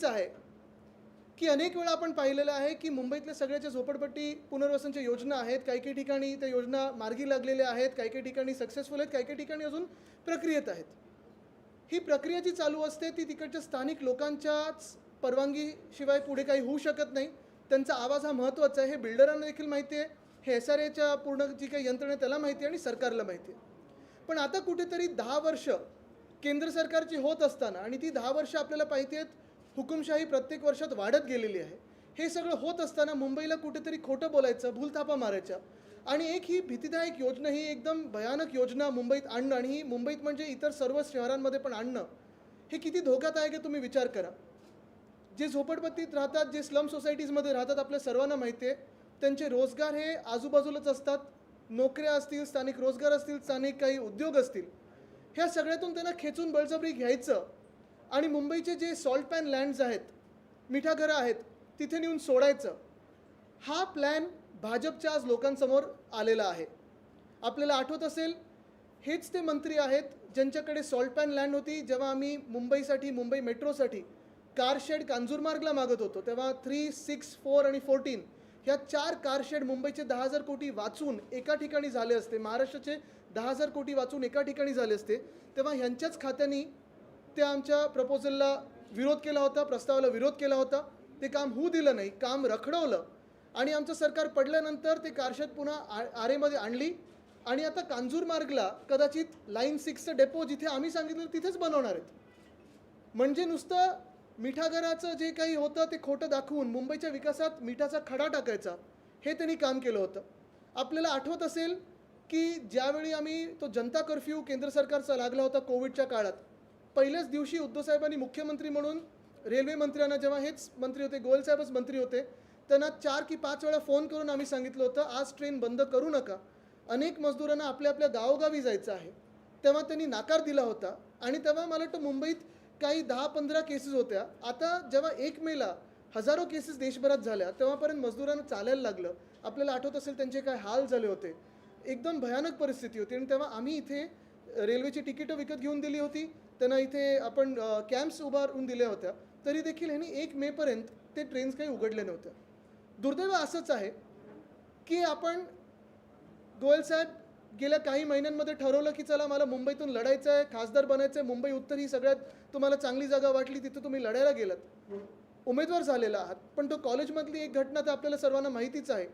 हीच आहे की अनेक वेळा आपण पाहिलेलं आहे की मुंबईतल्या सगळ्याच्या झोपडपट्टी पुनर्वसनच्या योजना आहेत. काही काही ठिकाणी त्या योजना मार्गी लागलेल्या आहेत. काही काही ठिकाणी सक्सेसफुल आहेत. काही काही ठिकाणी अजून प्रक्रियेत आहेत. ही प्रक्रिया जी चालू असते ती तिकडच्या स्थानिक लोकांच्याच परवानगीशिवाय पुढे काही होऊ शकत नाही. त्यांचा आवाज हा महत्त्वाचा आहे. हे बिल्डरांना देखील माहिती आहे. हे एस आर एच्या पूर्ण जी काही यंत्रणा आहे त्याला माहिती आहे आणि सरकारला माहिती आहे. पण आता कुठेतरी दहा वर्ष केंद्र सरकारची होत असताना आणि ती दहा वर्ष आपल्याला पाहिती आहेत हुकुमशाही प्रत्येक वर्षात वाढत गेलेली आहे. हे सगळं होत असताना मुंबईला कुठेतरी खोटं बोलायचं भूलथापा मारायच्या आणि एक ही भीतीदायक योजना ही एकदम भयानक योजना मुंबईत आणणं आणि ही मुंबईत म्हणजे इतर सर्व शहरांमध्ये पण आणणं हे किती धोक्यात आहे तुम्ही विचार करा. जे झोपडपट्टीत राहतात जे स्लम सोसायटीजमध्ये राहतात आपल्या सर्वांना माहिती आहे त्यांचे रोजगार हे आजूबाजूलाच असतात. नोकऱ्या असतील स्थानिक रोजगार असतील स्थानिक काही उद्योग असतील. ह्या सगळ्यातून त्यांना खेचून बळजबरी घ्यायचं. आणि मुंबईचे जे सॉल्ट पॅन लँड्स आहेत मिठाघरं आहेत तिथे नेऊन सोडायचं हा प्लॅन भाजपच्या आज लोकांसमोर आलेला आहे. आपल्याला आठवत असेल हेच ते मंत्री आहेत ज्यांच्याकडे सॉल्ट पॅन लँड होती जेव्हा आम्ही मुंबईसाठी मुंबई मेट्रोसाठी कारशेड कांजूरमार्गला मागत होतो तेव्हा थ्री सिक्स फोर आणि फोर्टीन ह्या चार कारशेड मुंबईचे दहा हजार कोटी वाचून एका ठिकाणी झाले असते. महाराष्ट्राचे दहा हजार कोटी वाचून एका ठिकाणी झाले असते. तेव्हा ह्यांच्याच खात्यानी त्या आमच्या प्रपोजलला विरोध केला होता प्रस्तावाला विरोध केला होता. ते काम होऊ दिलं नाही काम रखडवलं. आणि आमचं सरकार पडल्यानंतर ते कारशेत पुन्हा आ आरेमध्ये आणली. आणि आता कांजूर मार्गला कदाचित लाईन सिक्सचं डेपो जिथे आम्ही सांगितलं तिथेच बनवणार आहेत. म्हणजे नुसतं मिठागराचं जे काही होतं ते खोटं दाखवून मुंबईच्या विकासात मिठाचा खडा टाकायचा हे त्यांनी काम केलं होतं. आपल्याला आठवत असेल की ज्यावेळी आम्ही तो जनता कर्फ्यू केंद्र सरकारचा लागला होता कोविडच्या काळात पहिल्याच दिवशी उद्धवसाहेबांनी मुख्यमंत्री म्हणून रेल्वे मंत्र्यांना जेव्हा हेच मंत्री होते गोयलसाहेबच मंत्री होते त्यांना चार की पाच वेळा फोन करून आम्ही सांगितलं होतं आज ट्रेन बंद करू नका. अनेक मजदूरांना आपल्या आपल्या गावोगावी जायचं आहे. तेव्हा त्यांनी नाकार दिला होता आणि तेव्हा मला वाटतं मुंबईत काही दहा पंधरा केसेस होत्या. आता जेव्हा एक मेला हजारो केसेस देशभरात झाल्या तेव्हापर्यंत मजदूरांना चालायला लागलं. आपल्याला आठवत असेल त्यांचे काय हाल झाले होते. एकदम भयानक परिस्थिती होती आणि तेव्हा आम्ही इथे रेल्वेची तिकीटं विकत घेऊन दिली होती. त्यांना इथे आपण कॅम्प्स उभारून दिल्या होत्या. तरी देखील ह्यांनी एक मेपर्यंत ते ट्रेन्स काही उघडले नव्हत्या दुर्दैव असंच आहे की आपण गोयल साहेब गेल्या काही महिन्यांमध्ये ठरवलं की चला मला मुंबईतून लढायचं आहे खासदार बनायचं आहे मुंबई उत्तर ही सगळ्यात तुम्हाला चांगली जागा वाटली तिथं तुम्ही लढायला गेलात. उमेदवार झालेला आहात पण तो कॉलेजमधली एक घटना तर आपल्याला सर्वांना माहितीच आहे.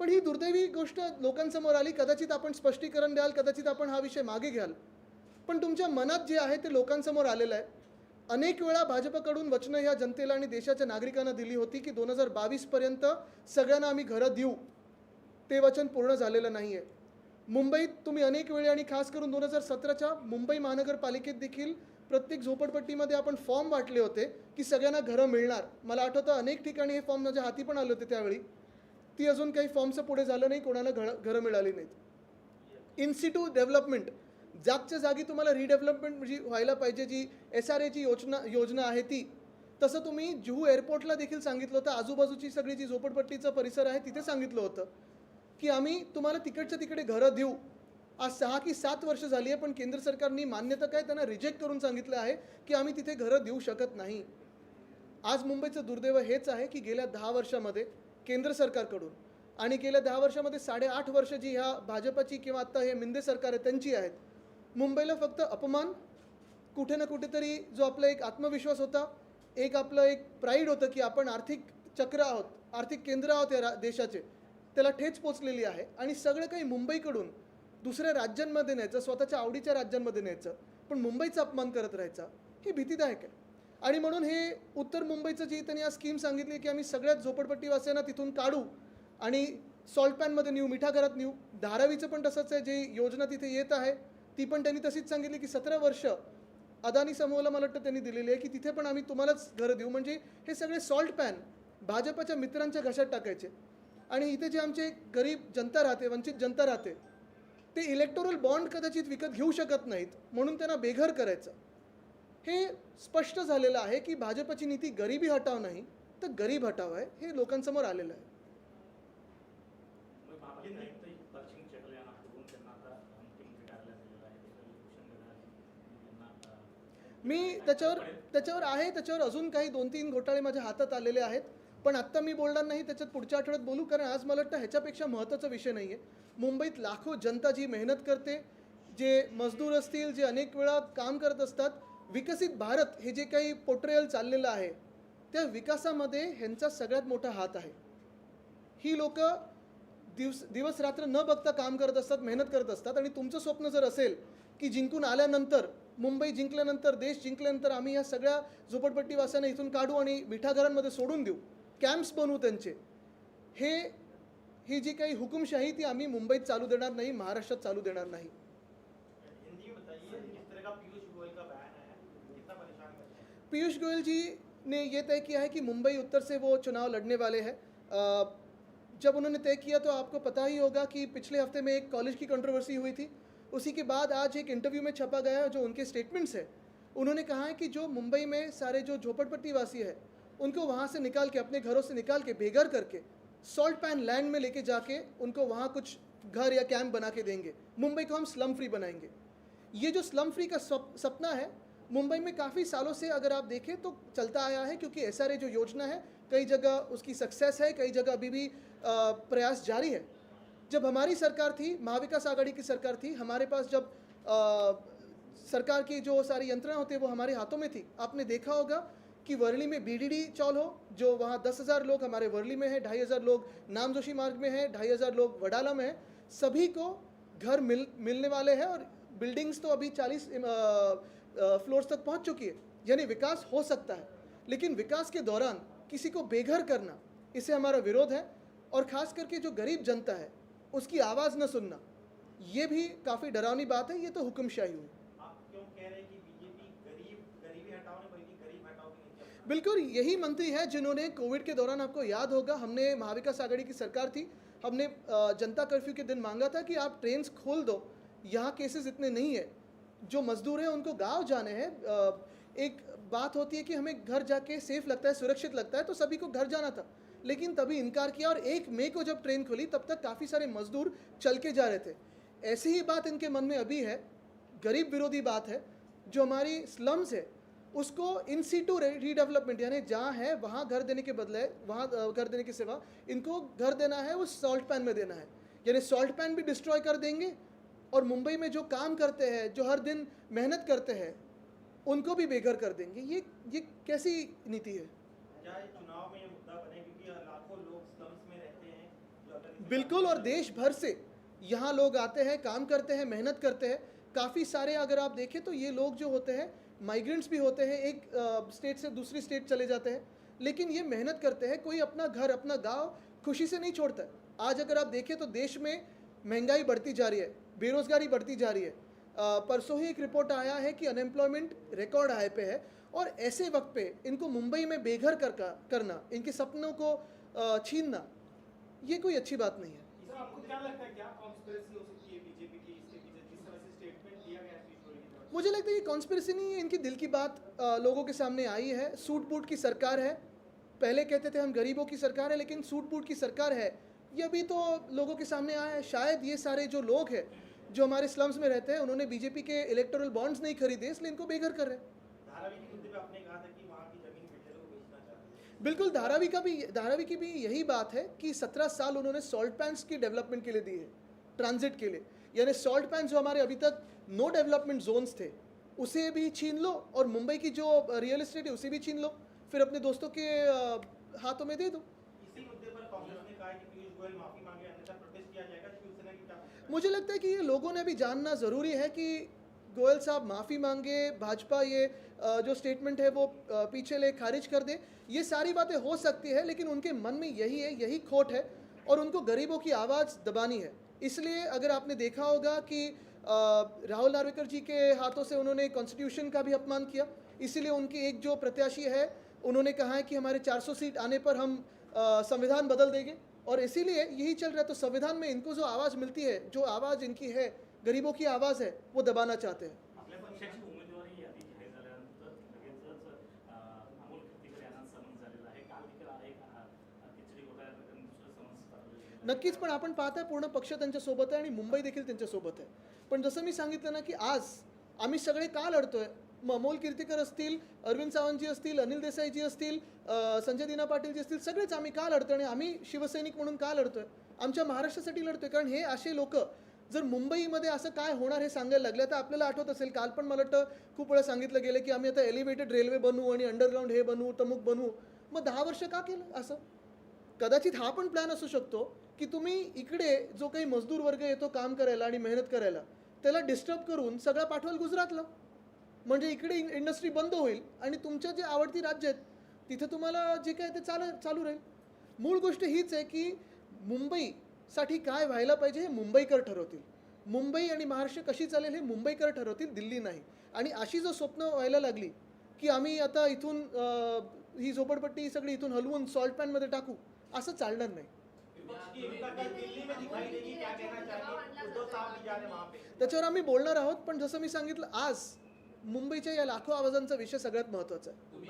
पण ही दुर्दैवी गोष्ट लोकांसमोर आली कदाचित आपण स्पष्टीकरण द्याल कदाचित आपण हा विषय मागे घ्याल. पण तुमच्या मनात जे आहे ते लोकांसमोर आलेलं आहे. अनेक वेळा भाजपकडून वचनं ह्या जनतेला आणि देशाच्या नागरिकांना दिली होती की दोन हजार बावीसपर्यंत सगळ्यांना आम्ही घरं देऊ. ते वचन पूर्ण झालेलं नाही आहे मुंबईत तुम्ही अनेक वेळी आणि खास करून दोन हजार सतराच्या मुंबई महानगरपालिकेत देखील प्रत्येक झोपडपट्टीमध्ये आपण फॉर्म वाटले होते की सगळ्यांना घरं मिळणार. मला आठवतं अनेक ठिकाणी हे फॉर्म माझ्या हाती पण आले होते त्यावेळी. ती अजून काही फॉर्मचं पुढे झालं नाही कोणाला घर घरं मिळाली नाहीत. इन्स्टिट्यू डेव्हलपमेंट जागच्या जागी तुम्हाला रिडेव्हलपमेंट म्हणजे जी व्हायला पाहिजे जी एस आर एची योजना योजना आहे ती. तसं तुम्ही जुहू एअरपोर्टला देखील सांगितलं होतं. आजूबाजूची सगळी जी झोपडपट्टीचं परिसर आहे तिथे सांगितलं होतं की आम्ही तुम्हाला तिकडच्या तिकडे घरं देऊ. आज सहा की सात वर्ष झाली आहे पण केंद्र सरकारने मान्यता काय त्यांना रिजेक्ट करून सांगितलं आहे की आम्ही तिथे घरं देऊ शकत नाही. आज मुंबईचं दुर्दैव हेच आहे की गेल्या दहा वर्षामध्ये केंद्र सरकारकडून आणि गेल्या दहा वर्षामध्ये साडेआठ वर्ष जी ह्या भाजपाची किंवा आत्ता हे मिंदे सरकार आहे त्यांची आहेत मुंबईला फक्त अपमान कुठे ना कुठेतरी जो आपला एक आत्मविश्वास होता एक आपलं एक प्राईड होतं की आपण आर्थिक चक्र आहोत आर्थिक केंद्र आहोत या रा देशाचे त्याला ठेच पोचलेली आहे. आणि सगळं काही मुंबईकडून दुसऱ्या राज्यांमध्ये न्यायचं स्वतःच्या आवडीच्या राज्यांमध्ये न्यायचं पण मुंबईचा अपमान करत राहायचा हे भीतीदायक आहे. आणि म्हणून हे उत्तर मुंबईचं जी त्यांनी आज स्कीम सांगितली की आम्ही सगळ्यात झोपडपट्टीवासियांना तिथून काढू आणि सॉल्ट पॅनमध्ये नेऊ मिठाघरात नेऊ धारावीचं पण तसंच आहे जी योजना तिथे येत आहे ती पण त्यांनी तशीच सांगितली की सतरा वर्ष अदानी समूहाला मला वाटतं त्यांनी दिलेली आहे की तिथे पण आम्ही तुम्हालाच घरं देऊ. म्हणजे हे सगळे सॉल्ट पॅन भाजपाच्या मित्रांच्या घशात टाकायचे. आणि इथे जे आमचे गरीब जनता राहते वंचित जनता राहते ते इलेक्टोरल बॉन्ड कदाचित विकत घेऊ शकत नाहीत म्हणून त्यांना बेघर करायचं. हे स्पष्ट झालेलं आहे की भाजपची नीती गरिबी हटाव नाही तर गरीब हटाव आहे हे लोकांसमोर आलेलं आहे मुंबई महापालिका आयुक्त दर्शन चटले यांना हटवून त्यांना आता मुख्यमंत्री कार्यालयात दिलेलं आहे त्याचं उपोषण करणार त्यांना आता मी त्याच्यावर त्याच्यावर आहे त्याच्यावर अजून काही दोन तीन घोटाळे माझ्या हातात आलेले आहेत. पण आत्ता मी बोलणार नाही त्याच्यात पुढच्या आठवड्यात बोलू कारण आज मला वाटतं ह्याच्यापेक्षा महत्त्वाचा विषय नाही आहे मुंबईत लाखो जनता जी मेहनत करते जे मजदूर असतील जे अनेक वेळा काम करत असतात विकसित भारत हे जे काही पोर्ट्रेयल चाललेलं आहे त्या विकासामध्ये ह्यांचा सगळ्यात मोठा हात आहे. ही लोकं दिवस दिवस रात्र न बघता काम करत असतात मेहनत करत असतात. आणि तुमचं स्वप्न जर असेल की जिंकून आल्यानंतर मुंबई जिंकल्यानंतर देश जिंकल्यानंतर आम्ही या सगळ्या झोपडपट्टीवासांना इथून काढू आणि मिठाघरांमध्ये सोडून देऊ कॅम्प्स बनवू त्यांचे हे ही जी काही हुकुमशाही ती आम्ही मुंबईत चालू देणार नाही महाराष्ट्रात चालू देणार नाही. हिंदी पीयूष गोयल जी ने ये तय किया है कि मुंबई उत्तर से वो चुनाव लड़ने वाले हैं। जब उन्होंने तय किया तो आपको पता ही होगा कि पिछले हफ़्ते में एक कॉलेज की कंट्रोवर्सी हुई थी। उसी के बाद आज एक इंटरव्यू में छपा गया जो उनके स्टेटमेंट्स है। उन्होंने कहा है कि जो मुंबई में सारे जो झोपड़पट्टी वासी है उनको वहाँ से निकाल के अपने घरों से निकाल के बेघर करके सॉल्ट पैन लैंड में लेके जाके उनको वहाँ कुछ घर या कैंप बना के देंगे। मुंबई को हम स्लम फ्री बनाएँगे। ये जो स्लम फ्री का सप, सपना है मुंबई में काफ़ी सालों से अगर आप देखें तो चलता आया है क्योंकि एस जो योजना है कई जगह उसकी सक्सेस है कई जगह अभी भी प्रयास जारी है। जब हमारी सरकार थी महाविकास आघाड़ी की सरकार थी हमारे पास जब अ, सरकार की जो सारी यंत्रणा होती है वो हमारे हाथों में थी। आपने देखा होगा कि वर्ली में बीडीडी चौल हो जो वहाँ दस हज़ार लोग हमारे वर्ली में है ढाई हज़ार लोग नामजोशी मार्ग में है ढाई हज़ार लोग वडाला में है सभी को घर मिल मिलने वाले हैं और बिल्डिंग्स तो अभी चालीस फ्लोर्स तक पहुँच चुकी है। यानी विकास हो सकता है लेकिन विकास के दौरान किसी को बेघर करना इसे हमारा विरोध है। और ख़ास करके जो गरीब जनता है उसकी आवाज़ न सुनना ये भी काफ़ी डरावनी बात है ये तो हुक्मशाही हुई। आप क्यों कह रहे हैं कि बीजेपी गरीब गरीबी हटाओ नहीं बल्कि गरीब हटाओ की नीति अपना बिल्कुल यही मंत्री है जिन्होंने कोविड के दौरान आपको याद होगा हमने महाविकास आघाड़ी की सरकार थी हमने जनता कर्फ्यू के दिन मांगा था कि आप ट्रेन खोल दो यहाँ केसेस इतने नहीं है। जो मजदूर हैं उनको गाँव जाने हैं एक बात होती है कि हमें घर जाके सेफ़ लगता है सुरक्षित लगता है तो सभी को घर जाना था। लेकिन तभी इनकार किया और एक मई को जब ट्रेन खुली, तब तक काफ़ी सारे मजदूर चल के जा रहे थे। ऐसी ही बात इनके मन में अभी है। गरीब विरोधी बात है। जो हमारी स्लम्स है, उसको इन सीटू रीडेवलपमेंट यानी जहाँ है, वहाँ घर देने के बदले, वहाँ घर देने के सिवा, इनको घर देना है वो सॉल्ट पैन में देना है। यानी सॉल्ट पैन भी डिस्ट्रॉय कर देंगे और मुंबई में जो काम करते हैं, जो हर दिन मेहनत करते हैं, उनको भी बेघर कर देंगे। ये ये कैसी नीति है? चुनाव में ये मुद्दा बने क्योंकि लाखों लोग स्लम्स में रहते हैं जो अगर इस- बिल्कुल, और देश भर से यहाँ लोग आते हैं, काम करते हैं, मेहनत करते हैं। काफ़ी सारे अगर आप देखें तो ये लोग जो होते हैं माइग्रेंट्स भी होते हैं, एक स्टेट से दूसरी स्टेट चले जाते हैं। लेकिन ये मेहनत करते हैं, कोई अपना घर, अपना गाँव खुशी से नहीं छोड़ता। आज अगर आप देखें तो देश में महँगाई बढ़ती जा रही है, बेरोज़गारी बढ़ती जा रही है। परसों ही एक रिपोर्ट आया है कि अनएम्प्लॉयमेंट रिकॉर्ड हाई पे है, और ऐसे वक्त पे इनको मुंबई में बेघर कर करना, इनके सपनों को छीनना ये कोई अच्छी बात नहीं है। है हो है है? मुझे लगता है ये कॉन्स्पिरसी नहीं है इनकी दिल की बात लोगों के सामने आई है। सूट बूट की सरकार है। पहले कहते थे हम गरीबों की सरकार है लेकिन सूट बूट की सरकार है। ये अभी तो लोगों के सामने आया है। शायद ये सारे जो लोग हैं जो हमारे स्लम्स में रहते हैं उन्होंने बीजेपी के इलेक्टोरल बॉन्ड्स नहीं खरीदे इसलिए इनको बेघर कर रहे हैं धारावी के मुद्दे पे आपने कहा था कि वहाँ की ज़मीन बिल्डरों को बेचना चाहते हैं बिल्कुल धारावी का भी धारावी की भी यही बात है कि सत्रह साल उन्होंने सॉल्ट पैंस की डेवलपमेंट के लिए दी है ट्रांजिट के लिए। यानी सॉल्ट पैंस जो हमारे अभी तक नो डेवलपमेंट जोन्स थे उसे भी छीन लो और मुंबई की जो रियल एस्टेट है उसे भी छीन लो। फिर अपने दोस्तों के हाथों में दे दो। है? मुझे लगता है कि ये लोगों ने भी जानना ज़रूरी है कि गोयल साहब माफ़ी मांगे, भाजपा ये जो स्टेटमेंट है वो पीछे ले खारिज कर दे। ये सारी बातें हो सकती है, लेकिन उनके मन में यही है, यही खोट है, और उनको गरीबों की आवाज़ दबानी है। इसलिए अगर आपने देखा होगा कि राहुल नार्वेकर जी के हाथों से उन्होंने कॉन्स्टिट्यूशन का भी अपमान किया, इसीलिए उनकी एक जो प्रत्याशी है, उन्होंने कहा है कि हमारे 400 सीट आने पर हम संविधान बदल देंगे, और इसीलिए यही चल रहा है तो संविधान में इनको जो आवाज़ मिलती है, जो आवाज़ इनकी है गरीबों की आवाज़ है वो दबाना चाहते हैं. नक्कीच पण आपण पाहताय पूर्ण पक्ष त्यांच्यासोबत आहे आणि मुंबई देखील त्यांच्यासोबत आहे. पण जसं मी सांगितलं ना की आज आम्ही सगळे का लढतोय? मग अमोल कीर्तीकर असतील अरविंद सावंतजी असतील अनिल देसाईजी असतील संजय दिना पाटीलजी असतील सगळेच आम्ही का लढतोय? आणि आम्ही शिवसैनिक म्हणून का लढतोय? आमच्या महाराष्ट्रासाठी लढतोय कारण हे असे लोक जर मुंबईमध्ये असं काय होणार हे सांगायला लागलं तर आपल्याला आठवत असेल काल पण मला वाटतं खूप वेळा सांगितलं गेलं की आम्ही आता एलिव्हेटेड रेल्वे बनवू आणि अंडरग्राऊंड हे बनवू तमुक बनवू मग दहा वर्ष का केलं असं? कदाचित हा पण प्लॅन असू शकतो की तुम्ही इकडे जो काही मजदूर वर्ग येतो काम करायला आणि मेहनत करायला त्याला डिस्टर्ब करून सगळा पाठवाल गुजरातला. म्हणजे इकडे इंडस्ट्री बंद होईल आणि तुमच्या जे आवडती राज्य आहेत तिथे तुम्हाला जे काय ते चाल चालू राहील. मूळ गोष्ट हीच आहे की मुंबई साठी काय व्हायला पाहिजे हे मुंबईकर ठरवतील. मुंबई आणि महाराष्ट्र कशी चालेल हे मुंबईकर ठरवतील दिल्ली नाही. आणि अशी जर स्वप्न व्हायला लागली की आम्ही आता इथून ही झोपडपट्टी सगळी इथून हलवून सॉल्ट पॅनमध्ये टाकू असं चालणार नाही. त्याच्यावर आम्ही बोलणार आहोत पण जसं मी सांगितलं आज मुंबईच्या या लाखो आवाजांचा विषय सगळ्यात महत्त्वाचा आहे.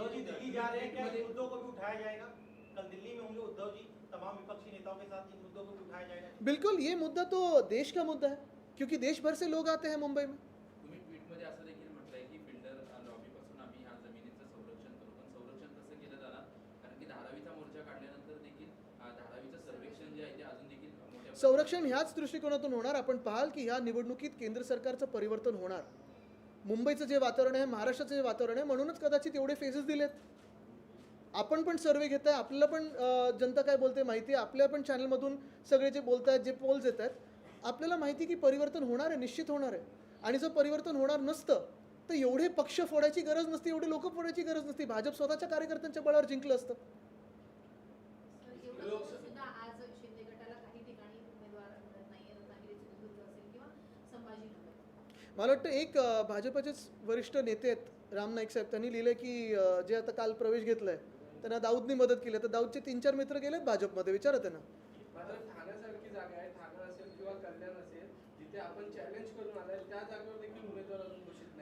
हैं तमाम विपक्षी नेताओं के साथ इन मुद्दों को उठाया जाएगा बिल्कुल ये मुद्दा तो देश का मुद्दा है क्योंकि देश भर से लोग आते हैं मुंबई में। तुम्ही ट्विटमध्ये असं देखील म्हटलंय की फिल्डर लॉबीपासून आम्ही ह्या जमिनीचं संरक्षण करू पण संरक्षण कसं केलं जाणार? कारण की धारावीचा मोर्चा काढल्यानंतर देखील अं, धारावीचं सर्वेक्षण जे आहे ते अजून देखील मोठ्या संरक्षण ह्याच दृष्टिकोनातून होणार. आपण पाहाल की ह्या निवडणुकीत केंद्र सरकारचं परिवर्तन होणार. मुंबईचं जे वातावरण आहे महाराष्ट्राचं जे वातावरण आहे म्हणूनच कदाचित एवढे फेजेस दिलेत. आपण पण सर्वे घेत आहे आपल्याला पण जनता काय बोलते माहिती आहे? आपल्या पण चॅनलमधून सगळे जे बोलत आहेत जे पोल्स येत आहेत आपल्याला माहिती आहे की परिवर्तन होणार आहे निश्चित होणार आहे. आणि जर परिवर्तन होणार नसतं तर एवढे पक्ष फोडायची गरज नसती एवढे लोक फोडायची गरज नसती. भाजप स्वतःच्या कार्यकर्त्यांच्या बळावर जिंकलं असतं. मला वाटतं एक भाजपचेच वरिष्ठ नेते आहेत राम नाईक साहेब. त्यांनी लिहिलं की जे आता काल प्रवेश घेतलाय त्यांना दाऊदनी मदत केली. तर दाऊदचे तीन चार मित्र गेलेत भाजपमध्ये. विचारा त्यांना.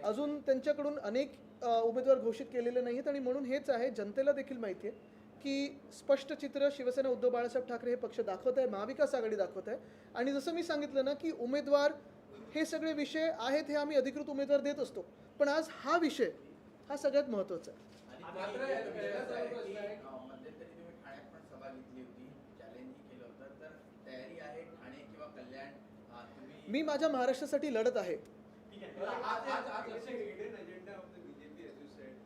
अजून त्यांच्याकडून अनेक उमेदवार घोषित केलेले नाहीत आणि म्हणून हेच आहे जनतेला देखील माहिती आहे की स्पष्ट चित्र शिवसेना उद्धव बाळासाहेब ठाकरे हे पक्ष दाखवत आहे महाविकास आघाडी दाखवत आहे. आणि जसं मी सांगितलं ना की उमेदवार हे सगळे विषय आहेत हे आम्ही अधिकृत उमेदवार देत असतो. पण आज हा विषय हा सगळ्यात महत्त्वाचा आहे. मात्र याचा प्रश्न आहे मध्यंतरी तुम्ही ठाण्यात पण सभा घेतली होती चॅलेंजही केलं होतं तर तयारी आहे ठाणे किंवा कल्याण अं, तुम्ही मी माझ्या महाराष्ट्रासाठी लढत आहे ठीक है आज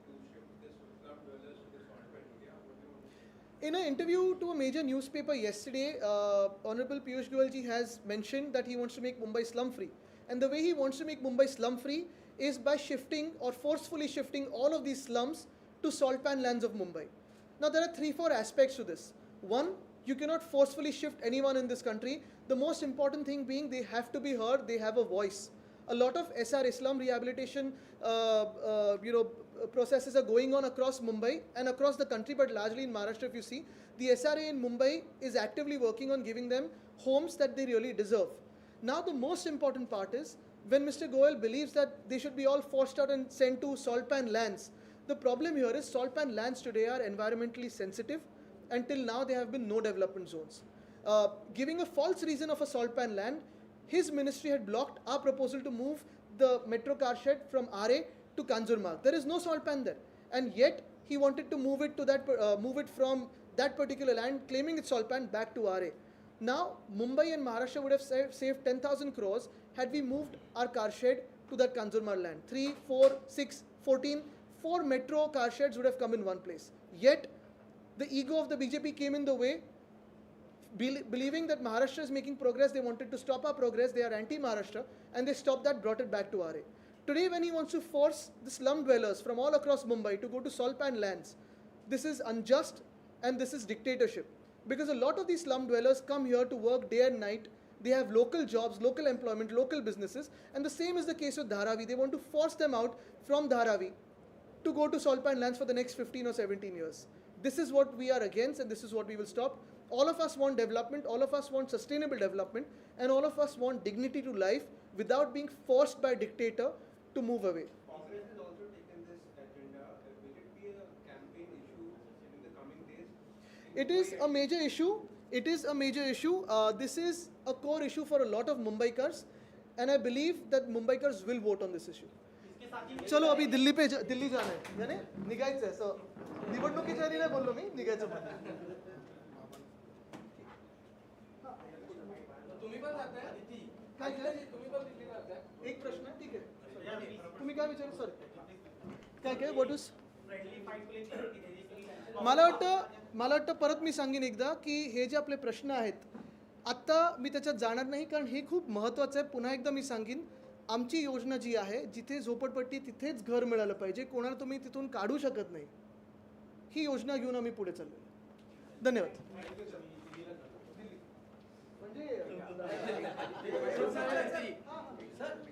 to shift this slum dwellers to the salt belt area. What do you want to say? In an interview to a major newspaper yesterday, uh, Honorable Piyush Goyal ji has mentioned that he wants to make Mumbai slum free. And the way he wants to make Mumbai slum free is by shifting or forcefully shifting all of these slums to salt pan lands of Mumbai. Now, there are three, four aspects to this. One, you cannot forcefully shift anyone in this country. The most important thing being they have to be heard, they have a voice. A lot of SR Islam rehabilitation, uh, uh, you know, processes are going on across Mumbai and across the country, but largely in Maharashtra. If you see, the SRA in Mumbai is actively working on giving them homes that they really deserve. Now, the most important part is when Mr. Goel believes that they should be all forced out and sent to salt pan lands. The problem here is salt pan lands today are environmentally sensitive. Until now, there have been no development zones. Uh, giving a false reason of a salt pan land, his ministry had blocked our proposal to move the metro car shed from RA to Kanjurmarg. There is no salt pan there, and yet he wanted to move it to that, uh, move it from that particular land, claiming it's salt pan back to RA. Now, Mumbai and Maharashtra would have saved, saved 10,000 crores had we moved our car shed to that Kanjurmarg land. 3, 4, 6, 14, four metro car sheds would have come in one place. Yet, the ego of the BJP came in the way. Bel- believing that Maharashtra is making progress, they wanted to stop our progress. They are anti Maharashtra, and they stopped that, brought it back to RA. Today, when he wants to force the slum dwellers from all across Mumbai to go to Solpan lands, this is unjust and this is dictatorship. Because a lot of these slum dwellers come here to work day and night. They have local jobs, local employment, local businesses, and the same is the case with Dharavi. They want to force them out from Dharavi to go to Solpan lands for the next 15 or 17 years. This is what we are against, and this is what we will stop. All of us want development, all of us want sustainable development, and all of us want dignity to life without being forced by a dictator to move away. Congress has also taken this agenda. Will it be a campaign issue in the coming days? It is a major issue. It is a major issue. Uh, this is a core issue for a lot of Mumbaikars, and I believe that Mumbaikars will vote on this issue. चलो अभी दिल्ली पे जा- दिल्ली जाना है। यानी निघायचं आहे असं निवडणुकीच्या आधी नाही बोललो मी निघायचं पण तुम्ही पण जाताय काय काय? तुम्ही पण दिल्लीला जाताय एक प्रश्न आहे ठीक आहे. तुम्ही काय विचारू सर काय काय? What is friendly fight play की theoretically मला वाटतं मला वाटतं परत मी सांगेन एकदा की हे जे आपले प्रश्न आहेत आत्ता मी त्याच्यात जाणार नाही कारण हे खूप महत्त्वाचं आहे. पुन्हा एकदा मी सांगेन आमची योजना जी आहे जिथे झोपडपट्टी तिथेच घर मिळालं पाहिजे कोणाला तुम्ही तिथून काढू शकत नाही ही योजना घेऊन आम्ही पुढे चाललो धन्यवाद. म्हणजे सर